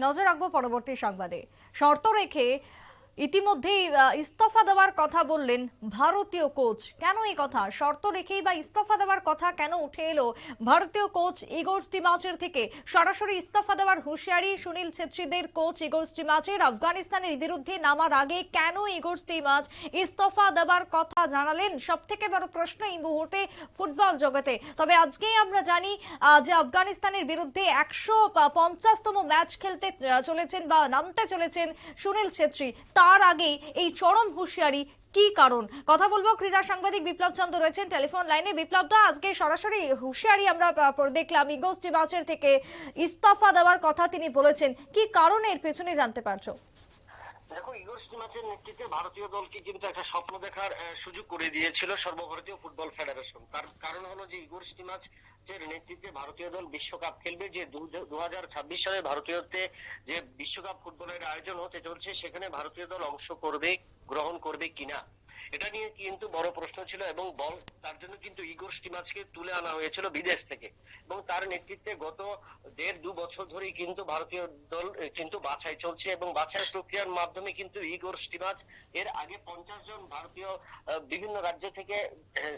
নজর রাখব পরবর্তী সংবাদে। শর্ত রেখে ইতিমধ্যেই ইস্তফা দেওয়ার কথা বললেন ভারতীয় কোচ। কেন এই কথা? শর্ত রেখেই বা ইস্তফা দেওয়ার কথা কেন উঠে এলো ভারতীয় কোচ ইগোর স্টিমাচের থেকে? সরাসরি ইস্তফা দেওয়ার হুঁশিয়ারি সুনীল ছেত্রীদের কোচ ইগোর স্টিমাচের আফগানিস্তানের বিরুদ্ধে নামার আগে কেন ইগোর স্টিমাচ ইস্তফা দেওয়ার কথা জানালেন? সব থেকে বড় প্রশ্ন এই মুহূর্তে ফুটবল জগতে। তবে আজকেই আমরা জানি যে আফগানিস্তানের বিরুদ্ধে একশো পঞ্চাশতম ম্যাচ খেলতে চলেছেন বা নামতে চলেছেন সুনীল ছেত্রী। তার আগে এই চরম হুঁশিয়ারি কি কারণ? কথা বলব ক্রীড়া সাংবাদিক বিপ্লব চন্দ্র রয়েছেন টেলিফোন লাইনে। বিপ্লব দা, আজকে সরাসরি হুঁশিয়ারি আমরা দেখলাম ইগোস টিমাচের থেকে ইস্তফা দেওয়ার কথা তিনি বলেছেন। কি কারণে এর পেছনে জানতে পারছ? দেখো, ইগোর স্টিমাচের নেতৃত্বে ভারতীয় দলকে কিন্তু একটা স্বপ্ন দেখার সুযোগ করে দিয়েছিল সর্বভারতীয় ফুটবল ফেডারেশন। তার কারণ হলো যে, ইগোর স্টিমাচের নেতৃত্বে ভারতীয় দল বিশ্বকাপ খেলবে যে, দু হাজার ছাব্বিশ সালে ভারতীয়তে যে বিশ্বকাপ ফুটবলের আয়োজন হতে চলছে, সেখানে ভারতীয় দল অংশ করবে, গ্রহণ করবে কিনা। এটা নিয়ে কিন্তু বড় প্রশ্ন ছিল এবং বল তার জন্য কিন্তু ইগোর স্টিমাচকে তুলে আনা হয়েছিল বিদেশ থেকে। এবং তার নেতৃত্বে গত দেড় দু বছর ধরেই কিন্তু ভারতীয় দল কিন্তু বাছাই চলছে এবং বাছাই প্রক্রিয়ার মাধ্যমে কিন্তু ইগোর স্টিমাচ এর আগে পঞ্চাশ জন ভারতীয় বিভিন্ন রাজ্য থেকে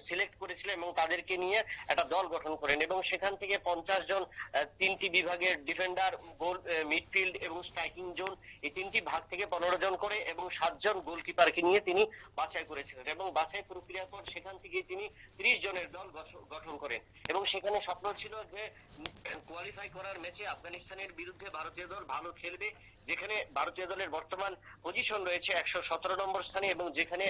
সিলেক্ট করেছিলেন এবং তাদেরকে নিয়ে একটা দল গঠন করেন এবং সেখান থেকে পঞ্চাশ জন তিনটি বিভাগের ডিফেন্ডার, গোল মিডফিল্ড এবং স্ট্রাইকিং জোন, এই তিনটি ভাগ থেকে পনেরো জন করে এবং সাতজন গোলকিপারকে নিয়ে তিনি বাছাই করেছিলেন এবং বাছাই প্রক্রিয়ার পর সেখান থেকে তিনি ত্রিশ জনের দল গঠন করেন। এবং সেখানে স্বপ্ন ছিল যে কোয়ালিফাই করার ম্যাচে আফগানিস্তানের বিরুদ্ধে ভারতীয় দল ভালো খেলবে, যেখানে ভারতীয় দলের বর্তমান পজিশন রয়েছে একশো সতেরো নম্বর স্থানে এবং যেখানে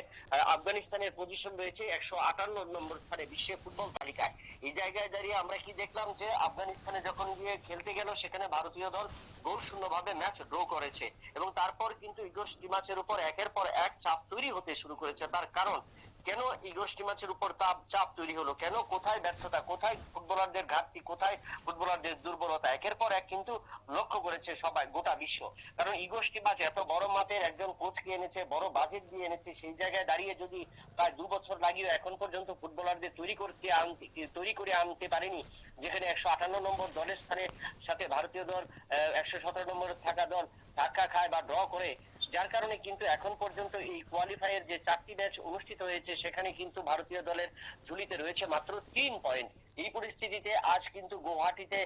আফগানিস্তানের পজিশন রয়েছে একশো আটান্ন নম্বর স্থানে বিশ্বের ফুটবল তালিকায়। এই জায়গায় দাঁড়িয়ে আমরা কি দেখলাম যে আফগানিস্তানে যখন গিয়ে খেলতে গেল, সেখানে ভারতীয় দল গোল শূন্য ভাবে ম্যাচ ড্র করেছে এবং তারপর কিন্তু ইগোর স্টিমাচের উপর একের পর এক চাপ তৈরি হতে শুরু করেছে। তার কারণ, কেন ইগোর স্টিমাচের উপর চাপ চাপ তৈরি হলো? কেন? কোথায় ব্যর্থতা? কোথায় ফুটবলারদের ঘাটতি? কোথায় ফুটবলারদের দুর্বলতা? একের পর এক কিন্তু লক্ষ্য করেছে সবাই, গোটা বিশ্ব। কারণ ইগোর স্টিমাচ এত বড় মাপের একজন কোচকে এনেছে, বড় বাজেট দিয়ে এনেছে, সেই জায়গায় দাঁড়িয়ে যদি প্রায় দু বছর লাগিয়ে এখন পর্যন্ত ফুটবলারদের তৈরি করতে আনতে, তৈরি করে আনতে পারেনি, যেখানে একশো আটান্ন নম্বর দলের স্থানে সাথে ভারতীয় দল একশো সতেরো নম্বর থাকা দল ধাক্কা খায় বা ড্র করে যার কারণে কিন্তু এখন পর্যন্ত এই কোয়ালিফায়ার যে চারটি ম্যাচ অনুষ্ঠিত হয়েছে, সেখানে কিন্তু ভারতীয় দলের ঝুলিতে রয়েছে মাত্র তিন পয়েন্ট এই পরিস্থিতিতে আজ কিন্তু গুয়াহাটিতে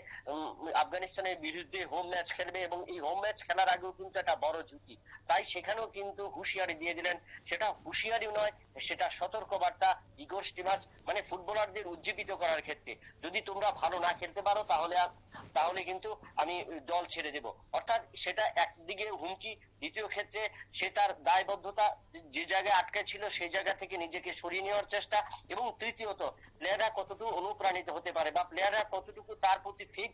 আফগানিস্তানের বিরুদ্ধে হোম ম্যাচ খেলবে এবং এই হোম ম্যাচ খেলার আগেও কিন্তু একটা বড় ঝুঁকি। তাই সেখানেও কিন্তু হুঁশিয়ারি দিয়ে দিলেন। সেটা হুঁশিয়ারি নয়, সেটা সতর্ক বার্তা ইগোর স্টিমাচ মানে ফুটবলারদের উজ্জীবিত করার ক্ষেত্রে। যদি তোমরা ভালো না খেলতে পারো, তাহলে তাহলে কিন্তু আমি দল ছেড়ে দেব। অর্থাৎ সেটা একদিকে হুমকি, দ্বিতীয় ক্ষেত্রে সে তার দায়বদ্ধতা যে জায়গায় আটকে ছিল সেই জায়গা থেকে নিজেকে সরিয়ে নেওয়ার চেষ্টা এবং তৃতীয়ত প্লেয়াররা কতটুকু অনুপ্রাণিত হতে পারে বা প্লেয়াররা কতটুকু তার প্রতি ফিট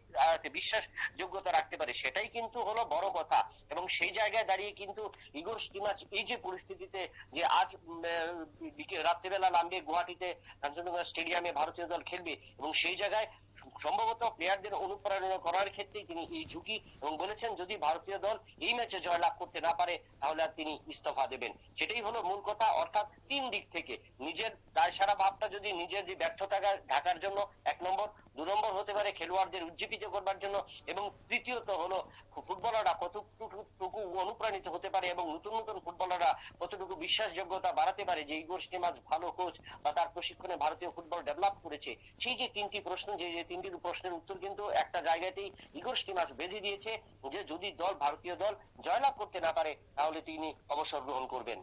বিশ্বাস যোগ্যতা রাখতে পারে সেটাই কিন্তু হলো বড় কথা। এবং সেই জায়গায় দাঁড়িয়ে কিন্তু ইগোর স্টিমাচ এই যে পরিস্থিতিতে যে আজ রাত্রিবেলা নামবে গুয়াহাটিতে, কাঞ্চনজঙ্ঘা স্টেডিয়ামে ভারতীয় দল খেলবে এবং সেই জায়গায় সম্ভবত প্লেয়ারদের অনুপ্রেরণা করার ক্ষেত্রে তিনি এই ঝুঁকি এবং বলেছেন যদি ভারতীয় দল এই ম্যাচে জয়লাভ করতে না পারে, তাহলে আর তিনি ইস্তফা দেবেন। সেটাই হলো মূল কথা, অর্থাৎ তিন দিক থেকে। নিজের দায় সারা ভাবটা যদি নিজের যে ব্যর্থতা ঢাকার জন্য এক নম্বর দু নম্বর হতে পারে খেলোয়াড়দের উজ্জীবিত করবার জন্য এবং তৃতীয়ত হলো ফুটবলাররা কতটুকু অনুপ্রাণিত হতে পারে এবং নতুন নতুন ফুটবলাররা কতটুকু বিশ্বাসযোগ্যতা বাড়াতে পারে যে ইগোর স্টিমাজ ভালো কোচ বা তার প্রশিক্ষণে ভারতীয় ফুটবল ডেভেলপ করেছে, সেই যে তিনটি প্রশ্ন, যে যে তিনটি প্রশ্নের উত্তর কিন্তু একটা জায়গাতেই ইগোর স্টিমাজ বেঁধে দিয়েছে যে যদি দল, ভারতীয় দল জয়লাভ করতে না পারে, তাহলে তিনি অবসর গ্রহণ করবেন।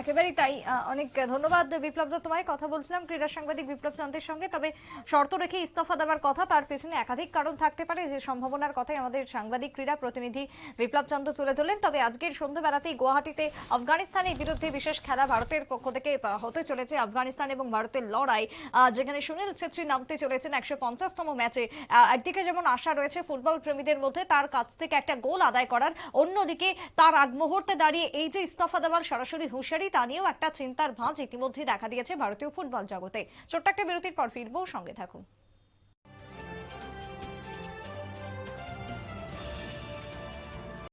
একেবারেই তাই। অনেক ধন্যবাদ বিপ্লব দত্ত তোমায় কথা বলছিলাম ক্রীড়া সাংবাদিক বিপ্লব চন্দ্রের সঙ্গে। তবে শর্ত রেখে ইস্তফা দেওয়ার কথা, তার পেছনে একাধিক কারণ থাকতে পারে, যে সম্ভাবনার কথাই আমাদের সাংবাদিক, ক্রীড়া প্রতিনিধি বিপ্লব চন্দ্র তুলে ধরলেন। তবে আজকের সন্ধ্যাবেলাতেই গুয়াহাটিতে আফগানিস্তানের বিরুদ্ধে বিশেষ খেলা ভারতের পক্ষ থেকে হতে চলেছে আফগানিস্তান এবং ভারতের লড়াই। যেখানে সুনীল ছেত্রী নামতে চলেছেন একশো পঞ্চাশতম ম্যাচে। একদিকে যেমন আশা রয়েছে ফুটবল প্রেমীদের মধ্যে, তার কাছ থেকে একটা গোল আদায় করার, অন্যদিকে তার আগ মুহূর্তে দাঁড়িয়ে এই যে ইস্তফা দেওয়ার সরাসরি হুঁশিয়ারি তা নিয়েও একটা চিন্তার ভাঁজ ইতিমধ্যে দেখা দিয়েছে ভারতীয় ফুটবল জগতে। ছোট্ট একটা বিরতির পর ফিরবো, সঙ্গে থাকুন।